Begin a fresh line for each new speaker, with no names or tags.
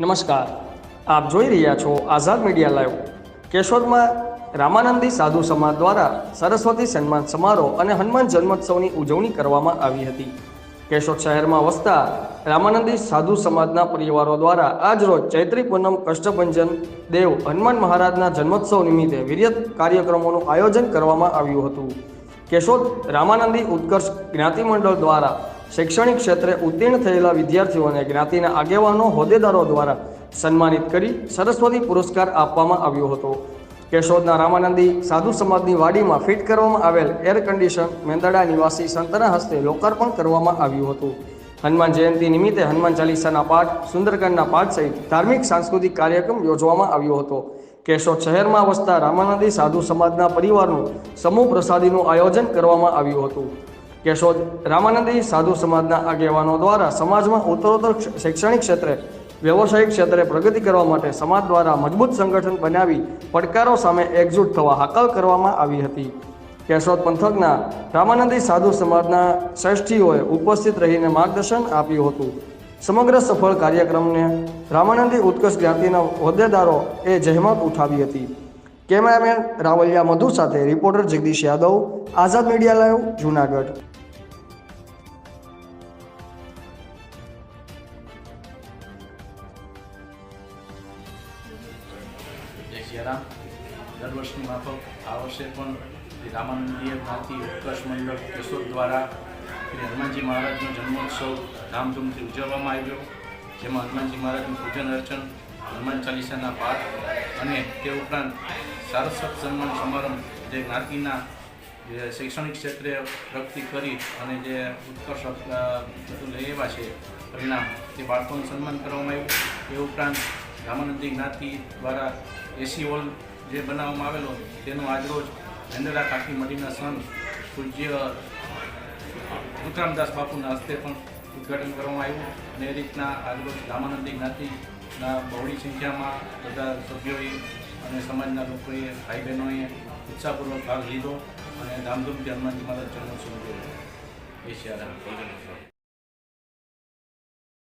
નમસ્કાર. આપ જોઈ રહ્યા છો આઝાદ મીડિયા લાઈવ. કેશોદમાં રામાનંદી સાધુ સમાજ દ્વારા સરસ્વતી સન્માન સમારોહ અને હનુમાન જન્મોત્સવની ઉજવણી કરવામાં આવી હતી. કેશોદ શહેરમાં વસતા રામાનંદી સાધુ સમાજના પરિવારો દ્વારા આજરોજ ચૈત્રી પૂનમ કષ્ટભંજન દેવ હનુમાન મહારાજના જન્મોત્સવ નિમિત્તે વિરત કાર્યક્રમોનું આયોજન કરવામાં આવ્યું હતું. કેશોદ રામાનંદી ઉત્કર્ષ જ્ઞાતિ મંડળ દ્વારા શૈક્ષણિક ક્ષેત્રે ઉત્તીર્ણ થયેલા વિદ્યાર્થીઓને જ્ઞાતિના આગેવાનો, હોદ્દેદારો દ્વારા સન્માનિત કરી સરસ્વતી પુરસ્કાર આપવામાં આવ્યો હતો. કેશોદના રામાનંદી સાધુ સમાજની વાડીમાં ફિટ કરવામાં આવેલ એર કન્ડિશન મેંદરડા નિવાસી સંતના હસ્તે લોકાર્પણ કરવામાં આવ્યું હતું. હનુમાન જયંતિ નિમિત્તે હનુમાન ચાલીસાના પાઠ સુંદરકાંડના પાઠ સહિત ધાર્મિક સાંસ્કૃતિક કાર્યક્રમ યોજવામાં આવ્યો હતો. કેશોદ શહેરમાં વસતા રામાનંદી સાધુ સમાજના પરિવારનું સમૂહ પ્રસાદીનું આયોજન કરવામાં આવ્યું હતું. કેશોદ રામાનંદી સાધુ સમાજના આગેવાનો દ્વારા સમાજમાં ઉત્તરોત્તર શૈક્ષણિક ક્ષેત્રે, વ્યવસાયિક ક્ષેત્રે પ્રગતિ કરવા માટે સમાજ દ્વારા મજબૂત સંગઠન બનાવી પડકારો સામે એકજૂટ થવા હાકલ કરવામાં આવી હતી. કેશોદ પંથકના રામાનંદી સાધુ સમાજના શ્રેષ્ઠીઓએ ઉપસ્થિત રહીને માર્ગદર્શન આપ્યું હતું. સમગ્ર સફળ કાર્યક્રમને રામાનંદી ઉત્કર્ષ જ્ઞાતિના હોદ્દેદારો એ જહેમત ઉઠાવી હતી. કેમેરામેન રાવલિયા મધુ સાથે reporter Jagdish Yadav, Azad media live, Junagadh.
Jai Siyaram દર વર્ષની માફક આ વર્ષે પણ શ્રી રામાનંદીય જ્ઞાતિ ઉત્કર્ષ મંડળ કેશોદ દ્વારા શ્રી હનુમાનજી મહારાજનો જન્મોત્સવ ધામધૂમથી ઉજવવામાં આવ્યો. જેમાં હનુમાનજી મહારાજનું પૂજન અર્ચન, હનુમાન ચાલીસાના પાઠ અને તે ઉપરાંત સારસ્વત સન્માન સમારંભ જે જ્ઞાતિના, જે શૈક્ષણિક ક્ષેત્રે પ્રગતિ કરી અને જે ઉત્કર્ષ લઈ આવ્યા છે, પરિણામ તે બાળકોનું સન્માન કરવામાં આવ્યું. એ ઉપરાંત રામાનંદી જ્ઞાતિ દ્વારા એસી હોલ જે બનાવવામાં આવેલો તેનો આજરોજ વેંદરા કાઠી મડીના સંત પૂજ્ય વિક્રમદાસ બાપુના હસ્તે પણ ઉદ્ઘાટન કરવામાં આવ્યું. અને એ રીતના આજરોજ રામાનંદી જ્ઞાતિના બહોળી સંખ્યામાં બધા સભ્યોએ અને સમાજના લોકોએ ભાઈ બહેનોએ ઉત્સાહપૂર્વક ભાગ લીધો અને ધામધૂમથી હનુમાનજી મહારાજ જન્મોત્સવ ઉજવ્યો એ સિયારામ